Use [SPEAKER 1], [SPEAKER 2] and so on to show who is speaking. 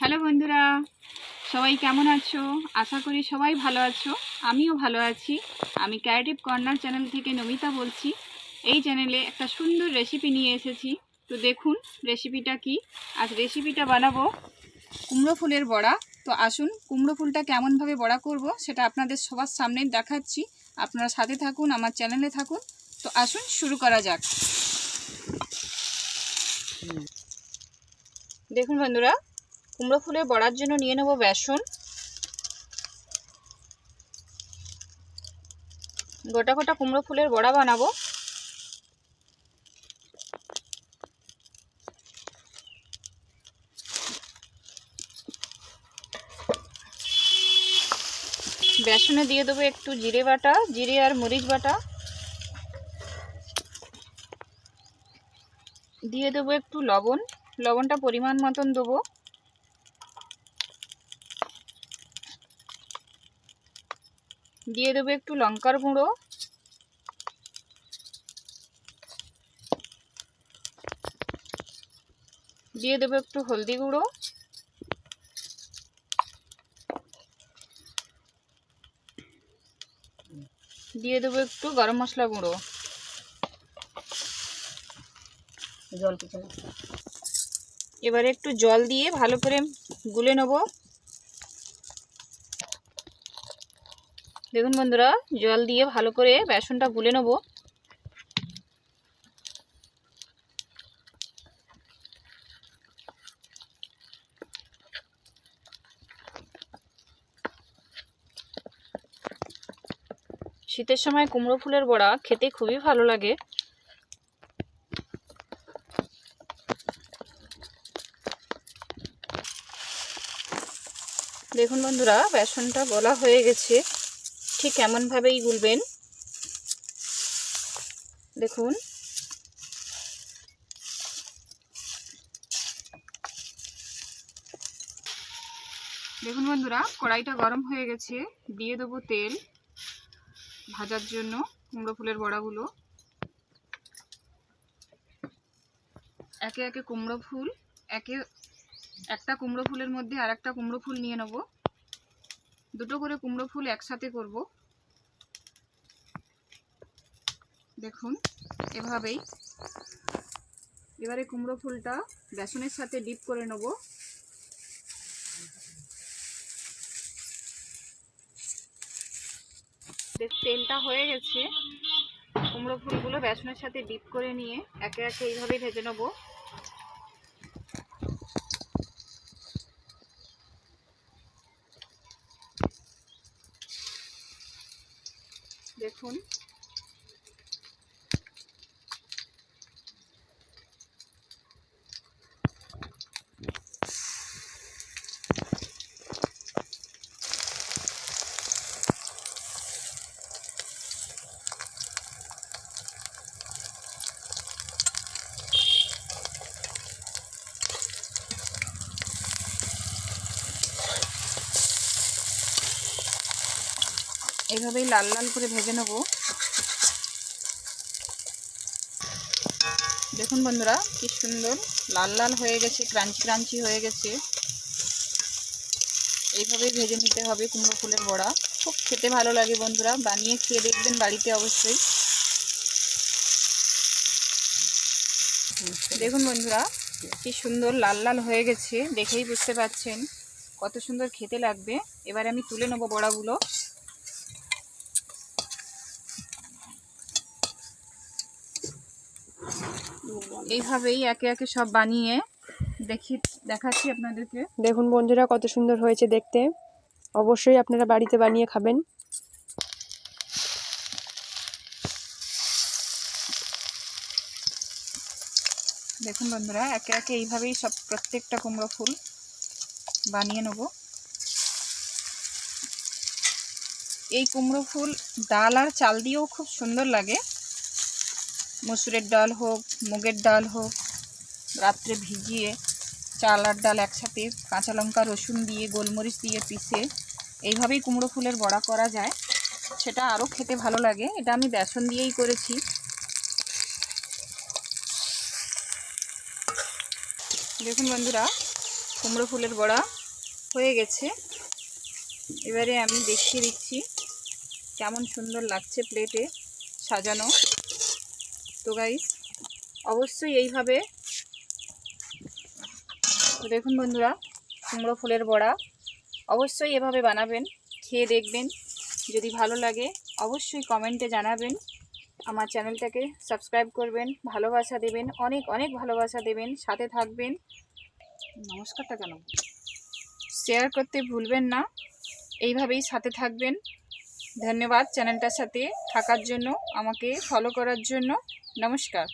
[SPEAKER 1] Hello বন্ধুরা, সবাই কেমন আছো? আশা করি সবাই ভালো আছো, আমিও ভালো আছি। আমি ক্যারেটিভ কর্নার চ্যানেল থেকে নমিতা বলছি। এই চ্যানেলে একটা সুন্দর রেসিপি নিয়ে এসেছি। তো দেখুন রেসিপিটা কি। আজ রেসিপিটা বানাবো কুমড়ো ফুলের বড়া। তো আসুন কুমড়ো ফুলটা কেমনভাবে বড়া করব সেটা আপনাদের সবার সামনে দেখাচ্ছি। আপনারা সাথে থাকুন, আমার চ্যানেলে থাকুন। তো আসুন শুরু করা যাক। দেখুন বন্ধুরা কুমড়ো ফুলের বড়ার জন্য নিয়ে নেব বেসন। গোটা গোটা কুমড়ো ফুলের বড়া বানাবো। বেসনে দিয়ে দেবো একটু জিরে বাটা, জিরে আর মরিচ বাটা। দিয়ে দেবো একটু লবণ, লবণটা পরিমাণ মতন দেবো। দিয়ে দেবো একটু লঙ্কার গুঁড়ো। দিয়ে দেবো একটু হলদি গুঁড়ো। দিয়ে দেবো একটু গরম মশলা গুঁড়ো।
[SPEAKER 2] জল
[SPEAKER 1] এবারে একটু জল দিয়ে ভালো করে গুলে নেব। দেখুন বন্ধুরা, জল দিয়ে ভালো করে বেসনটা গুলে নেব। শীতের সময় কুমড়ো ফুলের বড়া খেতে খুবই ভালো লাগে। দেখুন বন্ধুরা, বেসনটা গলা হয়ে গেছে। ঠিক এমনভাবেই গুলবেন। দেখুন। দেখুন বন্ধুরা, কড়াইটা গরম হয়ে গেছে। দিয়ে দেবো তেল ভাজার জন্য কুমড়ো ফুলের বড়াগুলো। একে একে কুমড়ো ফুল, একে একটা কুমড়ো ফুলের মধ্যে আর একটা কুমড়ো ফুল নিয়ে নেব। দুটো করে কুমড়ো ফুল একসাথে করব। দেখুন, এভাবেই। এবারে কুমড়ো ফুলটা বেসনের সাথে ডিপ করে নেব। তেলটা হয়ে গেছে। কুমড়ো ফুলগুলো বেসনের সাথে ডিপ করে নিয়ে একে একে এইভাবেই ভেজে নেব। দেখুন এভাবেই লাল লাল করে ভেজে নেব। দেখুন বন্ধুরা, কি সুন্দর লাল লাল হয়ে গেছে, ক্রাঞ্চি ক্রাঞ্চি হয়ে গেছে। এইভাবেই ভেজে নিতে হবে কুমড়ো ফুলের বড়া। খুব খেতে ভালো লাগে বন্ধুরা, বানিয়ে খেয়ে দেখবেন বাড়িতে অবশ্যই। দেখুন বন্ধুরা, কি সুন্দর লাল লাল হয়ে গেছে, দেখেই বুঝতে পাচ্ছেন কত সুন্দর খেতে লাগবে। এবারে আমি তুলে নেব বড়াগুলো। এইভাবেই একে একে সব বানিয়ে দেখি দেখাচ্ছি আপনাদেরকে।
[SPEAKER 2] দেখুন বন্ধুরা কত সুন্দর হয়েছে দেখতে। অবশ্যই আপনারা বাড়িতে বানিয়ে খাবেন।
[SPEAKER 1] দেখুন বন্ধুরা একে একে এইভাবেই সব প্রত্যেকটা কুমড়ো ফুল বানিয়ে নেব। এই কুমড়ো ফুল ডাল আর চাল দিয়েও খুব সুন্দর লাগে। মসুরের ডাল হোক, মুগের ডাল হোক, রাত্রে ভিজিয়ে চাল আর ডাল একসাথে কাঁচা লঙ্কা, রসুন দিয়ে, গোলমরিচ দিয়ে পিষে এইভাবেই কুমড়ো ফুলের বড়া করা যায়। সেটা আরও খেতে ভালো লাগে। এটা আমি বেসন দিয়েই করেছি। দেখুন বন্ধুরা, কুমড়ো ফুলের বড়া হয়ে গেছে। এবারে আমি দেখিয়ে দিচ্ছি কেমন সুন্দর লাগছে প্লেটে সাজানো। তো গাইস অবশ্যই এইভাবে। তো দেখুন বন্ধুরা, কুমড়ো ফুলের বড়া। অবশ্যই এভাবে বানাবেন, খেয়ে দেখবেন। যদি ভালো লাগে, অবশ্যই কমেন্টে জানাবেন। আমার চ্যানেলটাকে সাবস্ক্রাইব করবেন, ভালোবাসা দেবেন, অনেক অনেক ভালোবাসা দেবেন। সাথে থাকবেন। নমস্কারটা কেন? শেয়ার করতে ভুলবেন না। এইভাবেই সাথে থাকবেন। ধন্যবাদ চ্যানেলটার সাথে থাকার জন্য, আমাকে ফলো করার জন্য। নমস্কার।